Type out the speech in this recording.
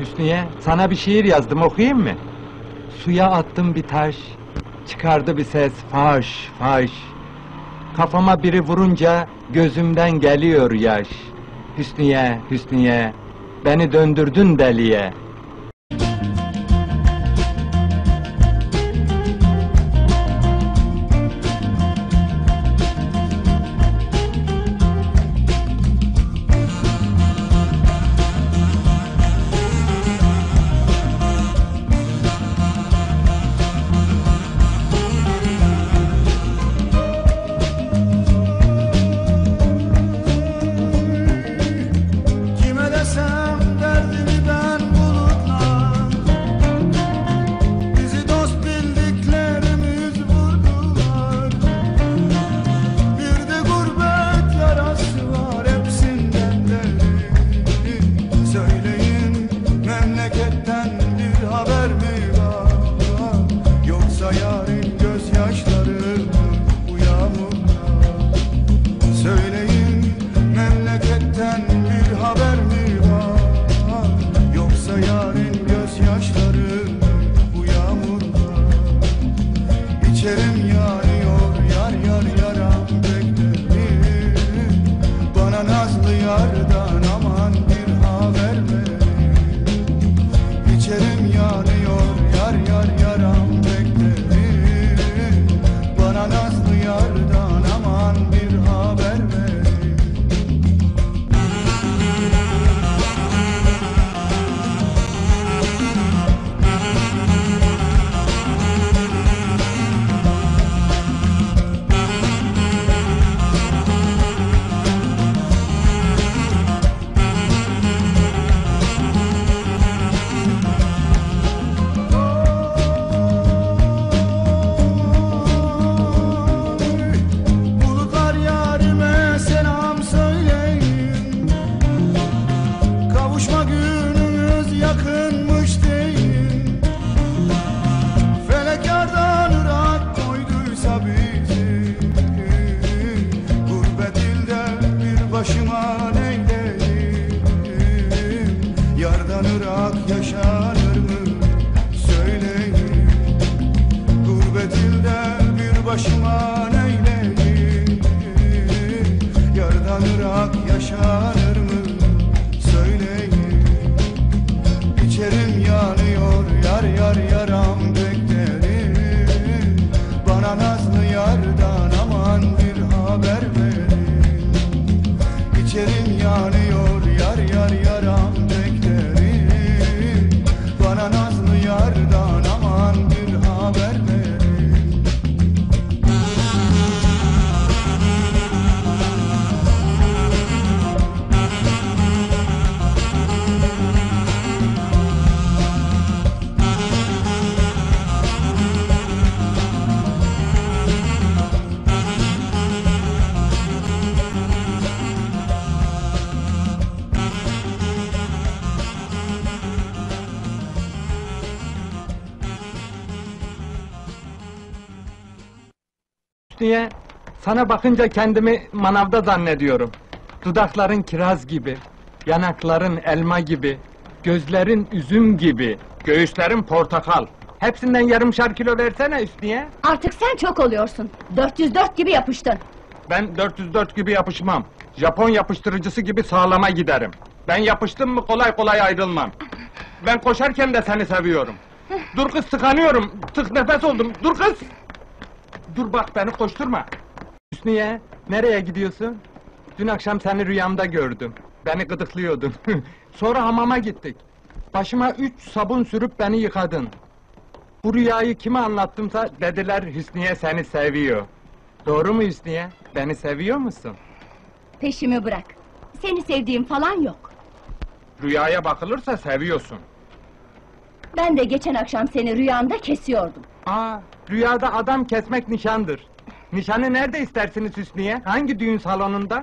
Hüsniye, sana bir şiir yazdım, okuyayım mı? Suya attım bir taş, çıkardı bir ses, faş, faş. Kafama biri vurunca, gözümden geliyor yaş. Hüsniye, Hüsniye, beni döndürdün deliye. Yardan ırak yaşanır mı? Söyleyin. Gurbet ilde bir başıma neyleyim Yardan ırak yaşanır mı? Söyleyin. İçerim yanıyor yar yar yaram beklerim. Bana nazlı yardan aman bir haber verin. İçerim yanıyor Hüsniye, sana bakınca kendimi manavda zannediyorum. Dudakların kiraz gibi, yanakların elma gibi, gözlerin üzüm gibi, göğüslerin portakal. Hepsinden yarımşar kilo versene Hüsniye. Artık sen çok oluyorsun. 404 gibi yapıştın. Ben 404 gibi yapışmam. Japon yapıştırıcısı gibi sağlama giderim. Ben yapıştım mı kolay kolay ayrılmam. Ben koşarken de seni seviyorum. Dur kız tıkanıyorum. Tık nefes oldum. Dur kız. Dur bak beni koşturma. Hüsniye nereye gidiyorsun? Dün akşam seni rüyamda gördüm. Beni gıdıklıyordun. Sonra hamama gittik. Başıma üç sabun sürüp beni yıkadın. Bu rüyayı kime anlattımsa dediler Hüsniye seni seviyor. Doğru mu Hüsniye? Beni seviyor musun? Peşimi bırak. Seni sevdiğim falan yok. Rüyaya bakılırsa seviyorsun. Ben de geçen akşam seni rüyamda kesiyordum. Aa, rüyada adam kesmek nişandır. Nişanı nerede istersiniz Hüsniye? Hangi düğün salonunda?